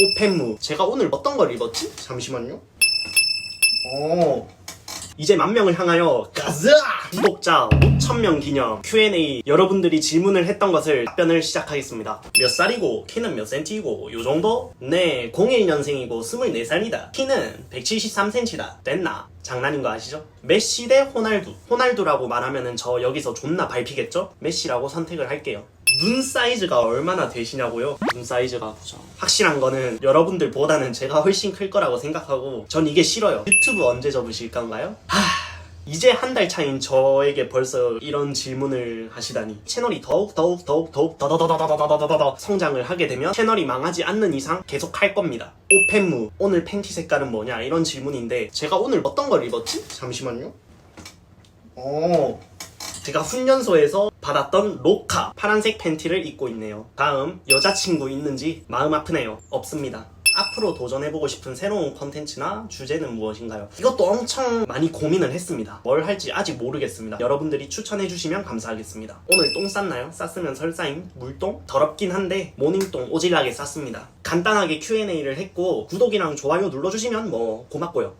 오펜무 제가 오늘 어떤 걸 입었지? 잠시만요 어 이제 만 명을 향하여 가자! 구독자 5천명 기념 Q&A 여러분들이 질문을 했던 것을 답변을 시작하겠습니다. 몇 살이고 키는 몇 센치이고 요 정도? 네, 01년생이고 24살이다. 키는 173cm다. 됐나? 장난인 거 아시죠? 메시 대 호날두. 호날두라고 말하면은 저 여기서 존나 밟히겠죠? 메시라고 선택을 할게요. 눈 사이즈가 얼마나 되시냐고요? 눈 사이즈가 보자. 확실한 거는 여러분들보다는 제가 훨씬 클 거라고 생각하고 전 이게 싫어요. 유튜브 언제 접으실 건가요? 하... 이제 한 달 차인 저에게 벌써 이런 질문을 하시다니 채널이 더욱 더욱 더욱 더욱 더더더더더더더더 성장을 하게 되면 채널이 망하지 않는 이상 계속 할 겁니다. 오펜무 오늘 팬티 색깔은 뭐냐 이런 질문인데 제가 오늘 어떤 걸 입었지? 잠시만요. 어 제가 훈련소에서 받았던 로카 파란색 팬티를 입고 있네요. 다음 여자친구 있는지 마음 아프네요. 없습니다. 앞으로 도전해보고 싶은 새로운 컨텐츠나 주제는 무엇인가요? 이것도 엄청 많이 고민을 했습니다. 뭘 할지 아직 모르겠습니다. 여러분들이 추천해주시면 감사하겠습니다. 오늘 똥 쌌나요? 쌌으면 설사임? 물똥? 더럽긴 한데 모닝똥 오질나게 쌌습니다. 간단하게 Q&A를 했고 구독이랑 좋아요 눌러주시면 뭐 고맙고요.